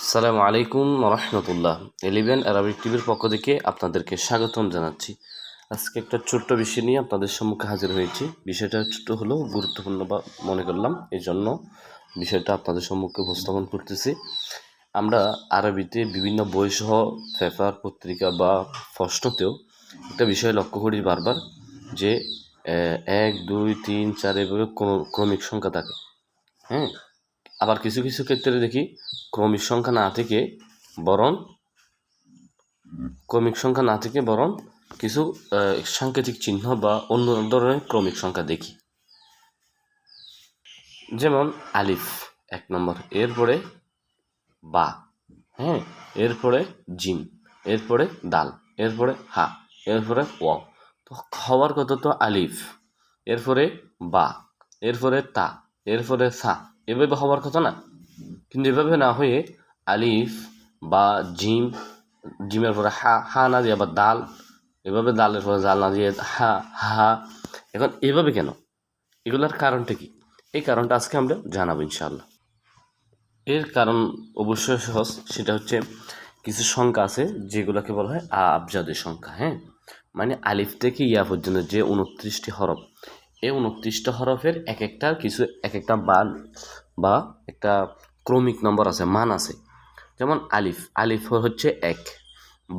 আসসালামু আলাইকুম রহমতুল্লাহ। Eleven Arabic টিভির পক্ষ থেকে আপনাদেরকে স্বাগতম জানাচ্ছি। আজকে একটা ছোট্ট বিষয় নিয়ে আপনাদের সম্মুখে হাজির হয়েছি। বিষয়টা ছোট্ট হলেও গুরুত্বপূর্ণ বা মনে করলাম এই জন্য বিষয়টা আপনাদের সম্মুখে উপস্থাপন করতেছি। আমরা আরবিতে বিভিন্ন বইসহ পেপার, পত্রিকা বা প্রশ্নতেও একটা বিষয় লক্ষ্য করি বারবার, যে এক, দুই, তিন, চার, এভাবে ক্রমিক সংখ্যা থাকে। হ্যাঁ? আবার কিছু কিছু ক্ষেত্রে দেখি ক্রমিক সংখ্যা না থেকে বরং ক্রমিক সংখ্যা না থেকে বরং কিছু সাংকেতিক চিহ্ন বা অন্য ধরনের ক্রমিক সংখ্যা দেখি। যেমন আলিফ এক নম্বর, এরপরে বা হ্যাঁ এরপরে জিম, এরপরে দাল, এরপরে হা, এরপরে ও। তো হওয়ার কথা তো আলিফ, এরপরে বা, এরপরে তা, এরপরে সা এভাবে হওয়ার কথা না। কিন্তু এভাবে না হয়ে আলিফ বা জিম, জিমের পরে হা হা না দিয়ে আবার দাল, এভাবে দালের পরে জাল না দিয়ে হা হা এখন এভাবে কেন? এগুলোর কারণটা কি? এই কারণটা আজকে আমরা জানাব ইনশাআল্লাহ। এর কারণ অবশ্যই সহজ, সেটা হচ্ছে কিছু সংখ্যা আছে যেগুলোকে বলা হয় আবজাদের সংখ্যা হ্যাঁ? মানে আলিফ থেকে ইয়া পর্যন্ত যে উনত্রিশটি হরফ এই উনত্রিশটা হরফের এক একটার কিছু এক একটা মান বা একটা ক্রমিক নম্বর আছে, মান আছে। যেমন আলিফ আলিফ হচ্ছে এক,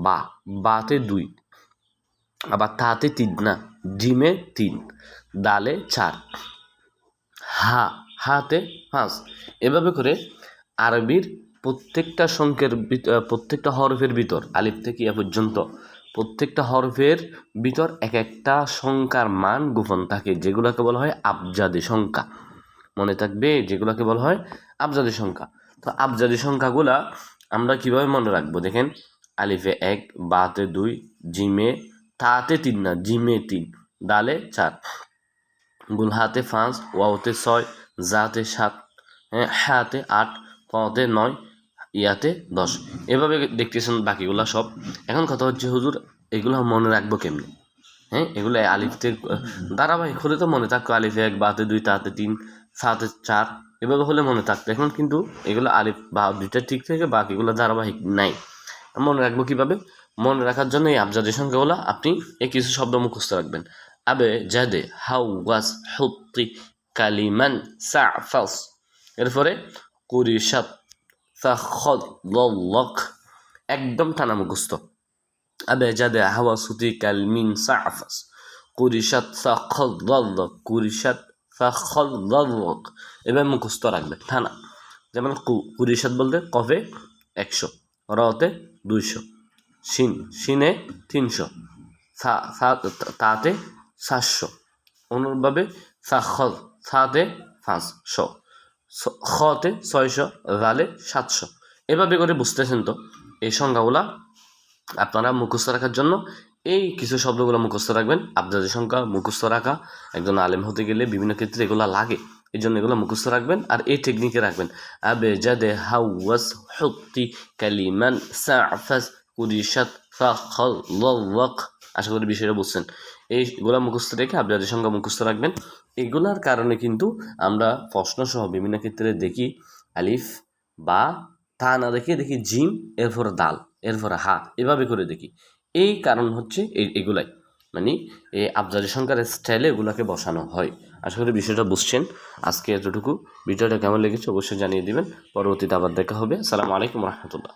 বা, বাতে দুই, আবার তাতে তিন না, জিমে তিন, দালে চার, হা, হাতে পাঁচ। এভাবে করে আরবির প্রত্যেকটা সংখ্যের প্রত্যেকটা হরফের ভিতর, আলিফ থেকে ইয়া পর্যন্ত প্রত্যেকটা হরফের ভিতর এক একটা সংখ্যার মান গোপন থাকে, যেগুলোকে বলা হয় আবজাদি সংখ্যা। মনে থাকবে যেগুলোকে বলা হয় আবজাদি সংখ্যা। তো আবজাদি সংখ্যাগুলা আমরা কীভাবে মনে রাখব? দেখেন, আলিফে এক, বাতে দুই, জিমে, তাতে তিন না, জিমে তিন, ডালে চার। গুলহাতে পাঁচ, ওয়াওতে ছয়, জাতে সাত হ্যাঁ হাতে আট পতে নয় ইয়াতে দশ। এভাবে দেখতেছেন বাকিগুলা সব। এখন কথা হচ্ছে, হুজুর, এগুলো মনে রাখব কেমনি? হ্যাঁ এগুলো আলিফতে ধারাবাহিক, হলে তো মনে থাকতো আলিফে এক, বাতে দুই, তাতে তিন, সাতে চার, এভাবে হলে মনে থাকতো। এখন কিন্তু এগুলো আলিফ বা দুইটা ঠিক থেকে বাকিগুলো ধারাবাহিক নাই। মনে রাখব কীভাবে? মনে রাখার জন্য এই আবজাদের সংখ্যাগুলো আপনি এই কিছু শব্দ মুখস্থ রাখবেন। আবে জাদে হাউ ওয়াস হুত্তি কালিমান সাফাস। এরপরে কুরিশাত সাখলক একদম টানা মুখস্থ। আবে জাদে হাওয়া সুতি কালমিন সাফাস। কুরিশাত সাখলক কুরিশাত সাখলক এবার মুখস্থ রাখবে টানা যেমন কুরিশাত বলতে কফে একশো রতে দুইশো, শিন, শিনে তিনশো তাতে সাতশো। অনুরূপভাবে সাক্ষর সাতে পাঁচশো। খতে ছয়শো রালে সাতশো। এভাবে করে বুঝতেছেন তো? এই সংখ্যাগুলা আপনারা মুখস্থ রাখার জন্য। এই কিছু শব্দগুলো মুখস্থ রাখবেন। আবজাদের সংখ্যা মুখস্থ রাখা। একজন আলেম হতে গেলে বিভিন্ন ক্ষেত্রে এগুলো লাগে। এই জন্য এগুলো মুখস্থ রাখবেন আর এই টেকনিকে রাখবেন। আবে জাদে হাওয়াস হুক্তি ফাখল আশা করি বিষয়টা বুঝছেন। এইগুলা মুখস্থ রেখে আপনি আবজাদের সংখ্যা মুখস্থ রাখবেন। এগুলার কারণে কিন্তু আমরা প্রশ্ন সহ বিভিন্ন ক্ষেত্রে দেখি আলিফ, বা, তা না দেখে দেখি জিম, এরপর দাল, এরপর হা, এভাবে করে দেখি। এই কারণ হচ্ছে এই এগুলাই। মানে এই আবজারি সংখ্যার স্টাইলে এগুলাকে বসানো হয়। আশা করি বিষয়টা বুঝছেন। আজকে এতটুকু। ভিডিওটা কেমন লেগেছে অবশ্যই জানিয়ে দিবেন। পরবর্তীতে আবার দেখা হবে। আসসালামু আলাইকুম রহমতুল্লাহ।